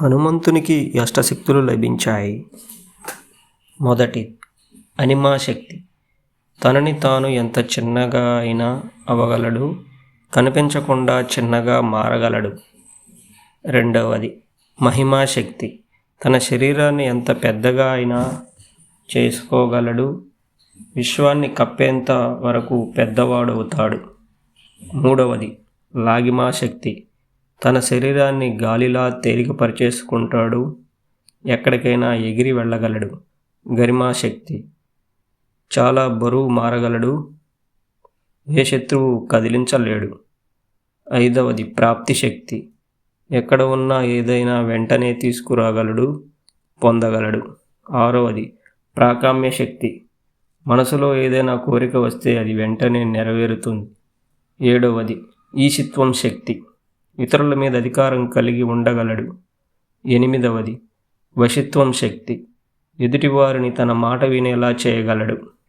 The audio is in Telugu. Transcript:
హనుమంతునికి అష్టశక్తులు లభించాయి. మొదటి అనిమా శక్తి తనని తాను ఎంత చిన్నగా అయినా అవ్వగలడు కనిపించకుండా చిన్నగా మారగలడు. రెండవది మహిమా శక్తి తన శరీరాన్ని ఎంత పెద్దగా అయినా చేసుకోగలడు విశ్వాన్ని కప్పేంత వరకు పెద్దవాడవుతాడు. మూడవది లాగిమా శక్తి తన శరీరాన్ని గాలిలా తేలికపరిచేసుకుంటాడు. ఎక్కడికైనా ఎగిరి వెళ్ళగలడు. గరిమా శక్తి. చాలా బరువు మారగలడు. ఏ శత్రువు కదిలించలేడు. ఐదవది ప్రాప్తి శక్తి. ఎక్కడ ఉన్నా ఏదైనా వెంటనే తీసుకురాగలడు పొందగలడు. ఆరవది ప్రాకామ్య శక్తి. మనసులో ఏదైనా కోరిక వస్తే అది వెంటనే నెరవేరుతుంది. ఏడవది ఈశిత్వం శక్తి. ఇతరుల మీద అధికారం కలిగి ఉండగలడు. ఎనిమిదవది వశిత్వం శక్తి. ఎదుటివారిని తన మాట వినేలా చేయగలడు.